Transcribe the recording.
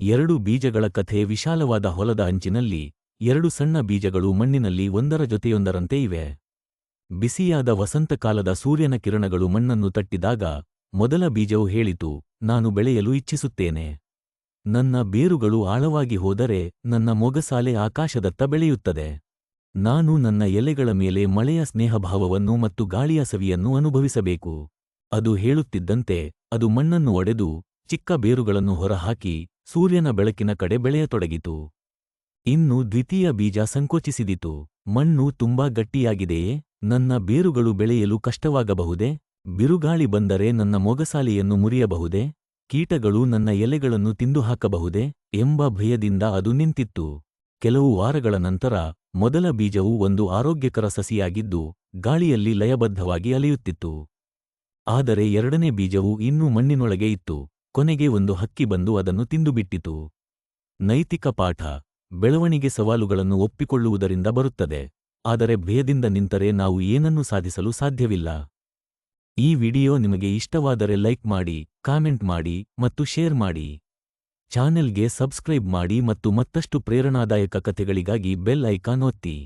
ಎರಡು ಬೀಜಗಳ ಕಥೆ ವಿಶಾಲವಾದ ಹೊಲದ ಅಂಚಿನಲ್ಲಿ ಎರಡು ಸಣ್ಣ ಬೀಜಗಳು ಮಣ್ಣಿನಲ್ಲಿ ಒಂದರ ಜೊತೆಯೊಂದರಂತೆ ಇವೆ. ಬಿಸಿಯಾದ ವಸಂತಕಾಲದ ಸೂರ್ಯನ ಕಿರಣಗಳು ಮಣ್ಣನ್ನು ತಟ್ಟಿದಾಗ ಮೊದಲ ಬೀಜವು ಹೇಳಿತು, ನಾನು ಬೆಳೆಯಲು ಇಚ್ಛಿಸುತ್ತೇನೆ. ನನ್ನ ಬೇರುಗಳು ಆಳವಾಗಿ ಹೋದರೆ ನನ್ನ ಮೊಗಸಾಲೆ ಆಕಾಶದತ್ತ ಬೆಳೆಯುತ್ತದೆ. ನಾನು ನನ್ನ ಎಲೆಗಳ ಮೇಲೆ ಮಳೆಯ ಸ್ನೇಹಭಾವವನ್ನು ಮತ್ತು ಗಾಳಿಯ ಸವಿಯನ್ನು ಅನುಭವಿಸಬೇಕು. ಅದು ಹೇಳುತ್ತಿದ್ದಂತೆ ಅದು ಮಣ್ಣನ್ನು ಒಡೆದು ಚಿಕ್ಕ ಬೇರುಗಳನ್ನು ಹೊರಹಾಕಿ ಸೂರ್ಯನ ಬೆಳಕಿನ ಕಡೆ ಬೆಳೆಯತೊಡಗಿತು. ಇನ್ನು ದ್ವಿತೀಯ ಬೀಜ ಸಂಕೋಚಿಸಿದಿತು. ಮಣ್ಣು ತುಂಬಾ ಗಟ್ಟಿಯಾಗಿದೆಯೇ? ನನ್ನ ಬೇರುಗಳು ಬೆಳೆಯಲು ಕಷ್ಟವಾಗಬಹುದೇ? ಬಿರುಗಾಳಿ ಬಂದರೆ ನನ್ನ ಮೊಗಸಾಲೆಯನ್ನು ಮುರಿಯಬಹುದೇ? ಕೀಟಗಳು ನನ್ನ ಎಲೆಗಳನ್ನು ತಿಂದು ಹಾಕಬಹುದೇ ಎಂಬ ಭಯದಿಂದ ಅದು ನಿಂತಿತ್ತು. ಕೆಲವು ವಾರಗಳ ನಂತರ ಮೊದಲ ಬೀಜವು ಒಂದು ಆರೋಗ್ಯಕರ ಸಸಿಯಾಗಿದ್ದು, ಗಾಳಿಯಲ್ಲಿ ಲಯಬದ್ಧವಾಗಿ ಅಲೆಯುತ್ತಿತ್ತು. ಆದರೆ ಎರಡನೇ ಬೀಜವು ಇನ್ನೂ ಮಣ್ಣಿನೊಳಗೆ ಇತ್ತು. ಕೊನೆಗೆ ಒಂದು ಹಕ್ಕಿ ಬಂದು ಅದನ್ನು ತಿಂದುಬಿಟ್ಟಿತು. ನೈತಿಕ ಪಾಠ ಬೆಳವಣಿಗೆ ಸವಾಲುಗಳನ್ನು ಒಪ್ಪಿಕೊಳ್ಳುವುದರಿಂದ ಬರುತ್ತದೆ. ಆದರೆ ಭಯದಿಂದ ನಿಂತರೆ ನಾವು ಏನನ್ನೂ ಸಾಧಿಸಲು ಸಾಧ್ಯವಿಲ್ಲ. ಈ ವಿಡಿಯೋ ನಿಮಗೆ ಇಷ್ಟವಾದರೆ ಲೈಕ್ ಮಾಡಿ, ಕಾಮೆಂಟ್ ಮಾಡಿ ಮತ್ತು ಶೇರ್ ಮಾಡಿ. ಚಾನೆಲ್ಗೆ ಸಬ್ಸ್ಕ್ರೈಬ್ ಮಾಡಿ ಮತ್ತು ಮತ್ತಷ್ಟು ಪ್ರೇರಣಾದಾಯಕ ಕಥೆಗಳಿಗಾಗಿ ಬೆಲ್ ಐಕಾನ್ ಒತ್ತಿ.